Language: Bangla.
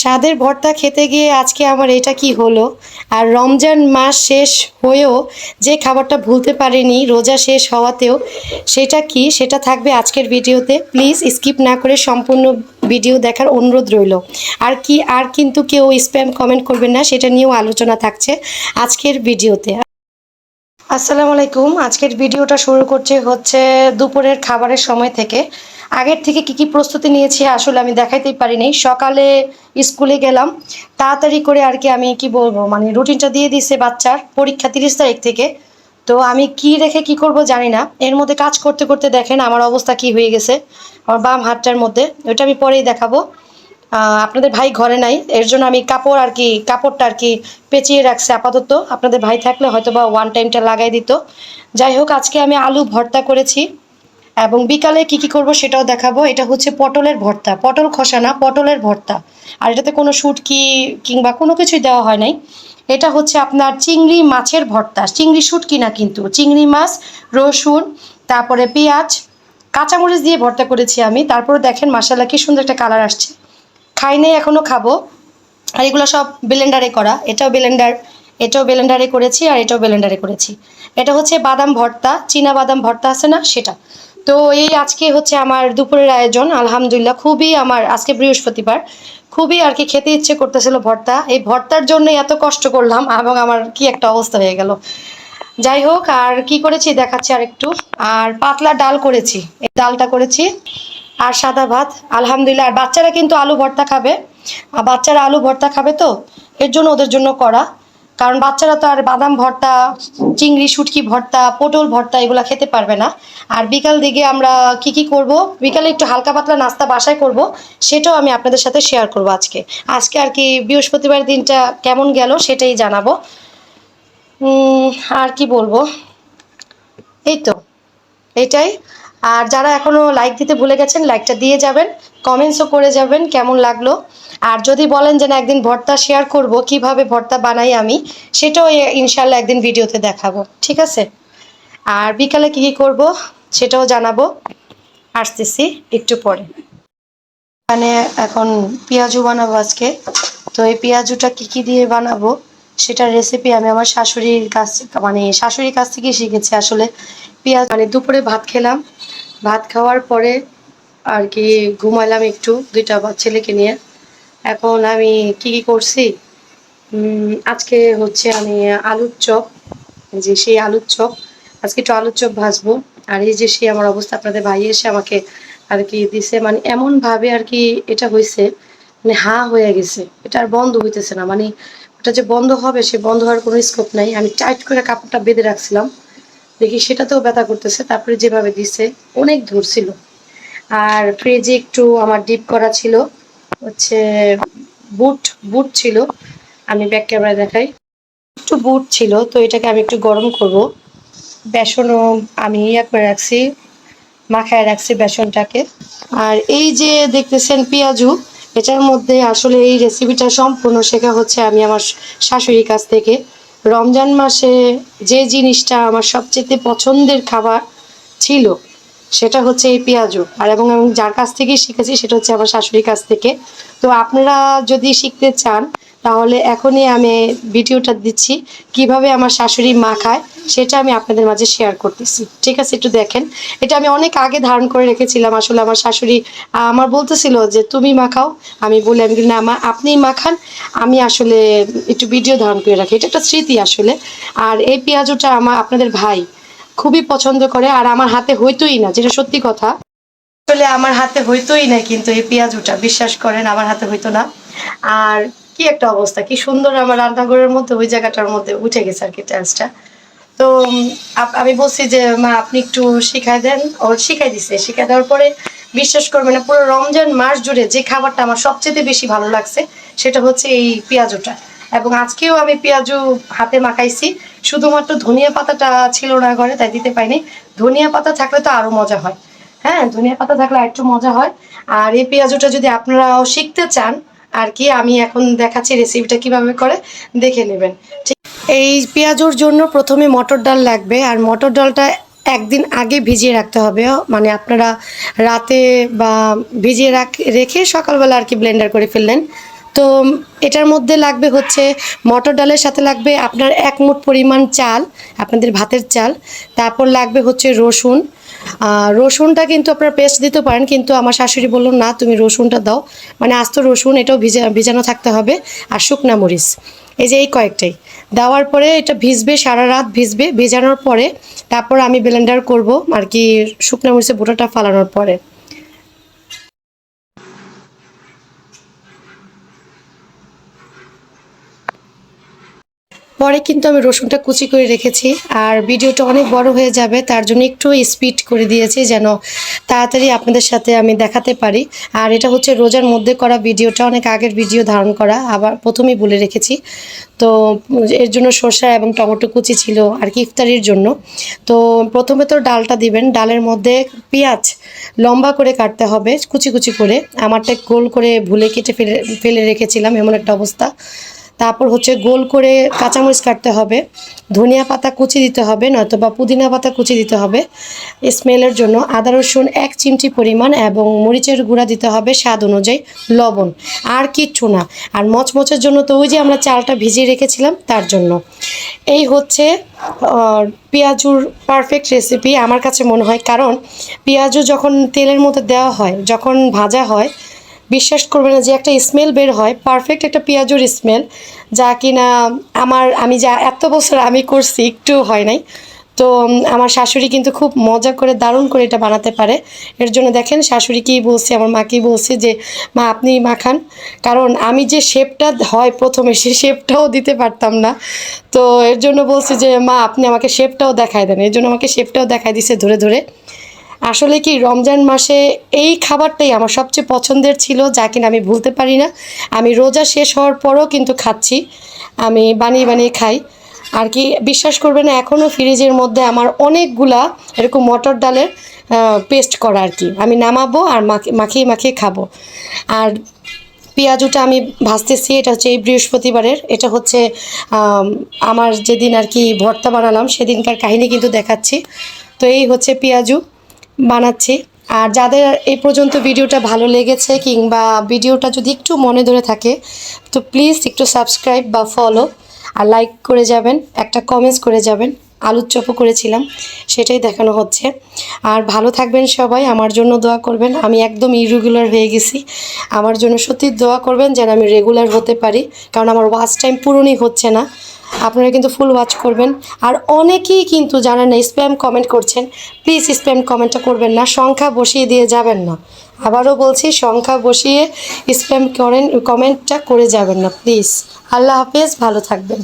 স্বাদের ভর্তা খেতে গিয়ে আজকে আমার এটা কি হলো? আর রমজান মাস শেষ হয়েও যে খাবারটা ভুলতে পারিনি, রোজা শেষ হওয়াতেও সেটা কি? সেটা থাকবে আজকের ভিডিওতে। প্লিজ স্কিপ না করে সম্পূর্ণ ভিডিও দেখার অনুরোধ রইল। আর কি, আর কিন্তু কেউ স্প্যাম কমেন্ট করবেন না, সেটা নিয়েও আলোচনা থাকছে আজকের ভিডিওতে। আসসালামু আলাইকুম। আজকের ভিডিওটা শুরু করছে হচ্ছে দুপুরের খাবারের সময় থেকে। আগের থেকে কি কি প্রস্তুতি নিয়েছি আসলে আমি দেখাইতেই পারিনি। সকালে স্কুলে গেলাম, তাড়াতাড়ি করে আর কি আমি কি বলব মানে রুটিনটা দিয়ে দিছে বাচ্চার পরীক্ষা তিরিশ তারিখ থেকে। তো আমি কি রেখে কি করব জানি না। এর মধ্যে কাজ করতে করতে দেখেন আমার অবস্থা কি হয়ে গেছে, আমার বাম হাতটার মধ্যে। ওইটা আমি পরেই দেখাবো। আপনাদের ভাই ঘরে নাই, এর জন্য আমি কাপড় আর কি, কাপড়টা আর কি পেঁচিয়ে রাখছি আপাতত। আপনাদের ভাই থাকলে হয়তো বা ওয়ান টাইমটা লাগাই দিত। যাই হোক, আজকে আমি আলু ভর্তা করেছি। এবং বিকালে কি কি করব সেটাও দেখাবো। এটা হচ্ছে পটলের ভর্তা। পটল খসা না পটলের ভর্তা। আর এটাতে কোনো শুটকি কিংবা কোনো কিছুই দেওয়া হয় নাই। এটা হচ্ছে আপনার চিংড়ি মাছের ভর্তা। চিংড়ি শুটকি না কিন্তু। চিংড়ি মাছ, রসুন, তারপরে পেঁয়াজ, কাঁচামরিচ দিয়ে ভর্তা করেছি আমি। তারপরে দেখেন মশালা কি সুন্দর একটা কালার আসছে। খাই নাই, এখনও খাব। আর এগুলো সব ব্লেন্ডারে করা। এটাও ব্লেন্ডার, এটাও ব্লেন্ডারে করেছি আর এটাও ব্লেন্ডারে করেছি। এটা হচ্ছে বাদাম ভর্তা। চীনা বাদাম ভর্তা আছে না? সেটা। তো এই আজকে হচ্ছে আমার দুপুরের আয়োজন, আলহামদুলিল্লাহ। খুবই আমার আজকে বৃহস্পতিবার, খুবই আর কি খেতে ইচ্ছে করতেছিল ভর্তা। এই ভর্তার জন্য এত কষ্ট করলাম এবং আমার কি একটা অবস্থা হয়ে গেল। যাই হোক, আর কি করেছি দেখাচ্ছি আর একটু আর পাতলা ডাল করেছি, এই ডালটা করেছি। আর সাদা ভাত, আলহামদুলিল্লাহ। আর বাচ্চারা কিন্তু আলু ভর্তা খাবে। আর বাচ্চারা আলু ভর্তা খাবে তো, এর জন্য ওদের জন্য করা কারণ বাচ্চারা তো আর বাদাম ভর্তা, চিংড়ি, শুটকি ভর্তা, পটল ভর্তা এগুলো খেতে পারবে না। আর বিকাল দিকে আমরা কি কি করব? বিকালে একটু হালকা পাতলা নাস্তা বাসায় করব, সেটাও আমি আপনাদের সাথে শেয়ার করব আজকে। আজকে আর কি বৃহস্পতিবার দিনটা কেমন গেল সেটাই জানাব। আর কি বলব? এই তো, এটাই। আর যারা এখনও লাইক দিতে ভুলে গেছেন লাইকটা দিয়ে যাবেন কমেন্টসও করে যাবেন, কেমন লাগল? আর যদি বলেন যে না, একদিন ভর্তা শেয়ার করব, কীভাবে ভর্তা বানাই আমি, সেটাও ইনশাল্লাহ একদিন ভিডিওতে দেখাবো, ঠিক আছে? আর বিকালে কী কী করব, সেটাও জানাব, আসতেছি একটু পরে। মানে এখন পেঁয়াজু বানাবো আজকে, তো এই পেঁয়াজুটা কি কি দিয়ে বানাবো, সেটার রেসিপি আমি আমার শাশুড়ির কাছ মানে শাশুড়ির কাছ থেকে শিখেছি আসলে। পেঁয়াজ মানে দুপুরে ভাত খেলাম ভাত খাওয়ার পরে আর কি ঘুমালাম একটু, দুইটা ছেলেকে নিয়ে। এখন আমি কি কি করছি? আজকে হচ্ছে আমি আলুর চপ যে সেই আলুর চপ। আজকে একটু আলুর চপ ভাজবো। আর এই যে সেই আমার অবস্থা, আপনাদের ভাই এসে আমাকে আর কি দিছে। মানে এমন ভাবে আর কি এটা হয়েছে মানে হা হয়ে গেছে। এটা আর বন্ধ হইতেছে না। মানে ওটা যে বন্ধ হবে, সে বন্ধ হওয়ার কোনো স্কোপ নাই। আমি টাইট করে কাপড়টা বেঁধে রাখছিলাম। দেখি সেটাতেও ব্যথা করতেছে, তারপরে যেভাবে দিছে, অনেক ধরছিল আর ফ্রিজে একটু আমার ডিপ করা ছিল, হচ্ছে বুট বুট ছিল, আমি ব্যাক ক্যামেরা দেখাই। একটু বুট ছিল, তো এটাকে আমি একটু গরম করব। বেসনও আমি ইয়া করে রাখছি, মাখায় রাখছি বেসনটাকে। আর এই যে দেখতেছেন পেঁয়াজু, এটার মধ্যে আসলে এই রেসিপিটা সম্পূর্ণ শেখা হচ্ছে আমি আমার শাশুড়ির কাছ থেকে। রমজান মাসে যে জিনিসটা আমার সবচেয়ে পছন্দের খাবার ছিল, সেটা হচ্ছে এই পেঁয়াজু আর এবং আমি যার কাছ থেকে শিখেছি, সেটা হচ্ছে আমার শাশুড়ির কাছ থেকে। তো আপনারা যদি শিখতে চান তাহলে এখনই আমি ভিডিওটা দিচ্ছি। কীভাবে আমার শাশুড়ি মা খায় সেটা আমি আপনাদের মাঝে শেয়ার করতেছি। ঠিক আছে একটু দেখেন। এটা আমি অনেক আগে ধারণ করে রেখেছিলাম। আসলে আমার শাশুড়ি আমার বলতেছিল যে তুমি মাখাও আমি বলে আমি বলি, না মা আপনিই মাখান আমি আসলে একটু ভিডিও ধারণ করে রাখি। এটা একটা স্মৃতি আসলে। আর এই পেঁয়াজুটা আমার আপনাদের ভাই খুবই পছন্দ করে। আর আমার হাতে হইতোই না যেটা সত্যি কথা। আসলে আমার হাতে হইতোই না কিন্তু এই পেঁয়াজুটা বিশ্বাস করেন আমার হাতে হইতো না। আর কি একটা অবস্থা, কি সুন্দর আমার রান্নাঘরের মধ্যে, ওই জায়গাটার মধ্যে উঠে গেছে আর কি টাইলসটা তো আমি বলছি যে, মা, আপনি একটু শিখাই দেন। ও শিখাই দিছে। শিখাই দেওয়ার পরে বিশ্বাস করবেন না, পুরো রমজান মাস জুড়ে যে খাবারটা আমার সবচেয়ে বেশি ভালো লাগছে, সেটা হচ্ছে এই পেঁয়াজুটা। এবং আজকেও আমি পেঁয়াজু হাতে মাখাইছি। শুধুমাত্র ধনিয়া পাতাটা ছিল না ঘরে, তাই দিতে পাইনি। ধনিয়া পাতা থাকলে তো আরও মজা হয়। হ্যাঁ ধনিয়া পাতা থাকলে একটু মজা হয়। আর এই পেঁয়াজুটা যদি আপনারাও শিখতে চান আর কি, আমি এখন দেখাচ্ছি রেসিপিটা কীভাবে করে, দেখে নেবেন। ঠিক, এই পেঁয়াজুর জন্য প্রথমে মটর ডাল লাগবে, আর মটর ডালটা একদিন আগে ভিজিয়ে রাখতে হবে মানে আপনারা রাতে বা ভিজিয়ে রাখ, রেখে সকালবেলা আর কি ব্লেন্ডার করে ফেললেন। তো এটার মধ্যে লাগবে হচ্ছে মটর ডালের সাথে লাগবে আপনার এক মুঠ পরিমাণ চাল, আপনাদের ভাতের চাল, তারপর লাগবে হচ্ছে রসুন। রসুনটা কিন্তু আপনারা পেস্ট দিতে পারেন, কিন্তু আমার শাশুড়ি বলল, না, তুমি রসুনটা দাও। মানে আস্ত রসুন, এটাও ভিজা, ভিজানো থাকতে হবে, আর শুকনা মরিচ। এই যে এই কয়েকটাই। দেওয়ার পরে এটা ভিজবে, সারা রাত ভিজবে, ভেজানোর পরে তারপর আমি ব্লেন্ডার করব, আর কি শুকনা মরিচের বোটাটা ফালানোর পরে। পরে কিন্তু আমি রসুনটা কুচি করে রেখেছি, আর ভিডিওটা অনেক বড় হয়ে যাবে, তার জন্য একটু স্পিড করে দিয়েছি যেন তাড়াতাড়ি আপনাদের সাথে আমি দেখাতে পারি। আর এটা হচ্ছে রোজার মধ্যে করা ভিডিওটা, অনেক আগের ভিডিও ধারণ করা, আবার প্রথমেই বলে রেখেছি। তো এর জন্য সর্ষা এবং টমেটো কুচি ছিল আর কি ইফতারির জন্য। তো প্রথমে তো ডালটা দিবেন, ডালের মধ্যে পেঁয়াজ লম্বা করে কাটতে হবে, কুচি কুচি করে। আমারটা গোল করে ভুলে কেটে ফেলে ফেলে রেখেছিলাম, এমন একটা অবস্থা। তারপর হচ্ছে গোল করে কাঁচামরিচ কাটতে হবে, ধনিয়া পাতা কুচি দিতে হবে নয়তো বা পুদিনা পাতা কুচি দিতে হবে স্মেলের জন্য। আদা, রসুন এক চিমটি পরিমাণ এবং মরিচের গুঁড়া দিতে হবে স্বাদ অনুযায়ী লবণ। আর কিচ্ছু না। আর মচমচের জন্য তো ওই যে আমরা চালটা ভিজিয়ে রেখেছিলাম তার জন্য। এই হচ্ছে পেঁয়াজুর পারফেক্ট রেসিপি আমার কাছে মনে হয়। কারণ পেঁয়াজু যখন তেলের মধ্যে দেওয়া হয়, যখন ভাজা হয় বিশ্বাস করবে না যে একটা স্মেল বের হয় পারফেক্ট একটা পেঁয়াজুর স্মেল যা কিনা আমার, আমি যা এত বছর আমি করছি একটু হয় নাই। তো আমার শাশুড়ি কিন্তু খুব মজা করে, দারুণ করে এটা বানাতে পারে। এর জন্য দেখেন শাশুড়ি কী বলছে, আমার মাকেই বলছে যে, মা, আপনি মাখান। কারণ আমি যে শেপটা হয় প্রথমে সেই শেপটাও দিতে পারতাম না। তো, এর জন্য বলছি যে, মা, আপনি আমাকে শেপটাও দেখায় দেন। এর জন্য আমাকে শেপটাও দেখায় দিছে ধরে ধরে। আসলে কি রমজান মাসে এই খাবারটাই আমার সবচেয়ে পছন্দের ছিল, যা কিনা আমি ভুলতে পারি না। আমি রোজা শেষ হওয়ার পরও কিন্তু খাচ্ছি, আমি বানিয়ে বানিয়ে খাই। আর কি বিশ্বাস করবে না এখনও ফ্রিজের মধ্যে আমার অনেকগুলা এরকম মটর ডালের পেস্ট করা আর কি। আমি নামাবো আর মাখি- মাখিয়ে মাখিয়ে খাব। আর পেঁয়াজুটা আমি ভাজতেছি, এটা হচ্ছে এই বৃহস্পতিবারের। এটা হচ্ছে আমার যেদিন আর কি ভর্তা বানালাম, সেদিনকার কাহিনী কিন্তু দেখাচ্ছি। তো এই হচ্ছে পেঁয়াজু। বানাচ্ছি। আর যাদের এই পর্যন্ত ভিডিওটা ভালো লেগেছে কিংবা ভিডিওটা যদি একটু মনে ধরে থাকে, তো প্লিজ একটু সাবস্ক্রাইব বা ফলো আর লাইক করে যাবেন, একটা কমেন্টস করে যাবেন। আলুর চপও করেছিলাম, সেটাই দেখানো হচ্ছে। আর ভালো থাকবেন সবাই, আমার জন্য দোয়া করবেন। আমি একদম ইরেগুলার হয়ে গেছি। আমার জন্য সত্যি দোয়া করবেন যেন আমি রেগুলার হতে পারি। কারণ আমার ওয়াচ টাইম পূরণই হচ্ছে না। আপনারা কিন্তু ফুল ওয়াচ করবেন। আর অনেকেই কিন্তু জানেন না স্প্যাম কমেন্ট করছেন প্লিজ স্প্যাম কমেন্টটা করবেন না, সংখ্যা বসিয়ে দিয়ে যাবেন না। আবারও বলছি, সংখ্যা বসিয়ে স্প্যাম করেন কমেন্টটা করে যাবেন না প্লিজ আল্লাহ হাফেজ, ভালো থাকবেন।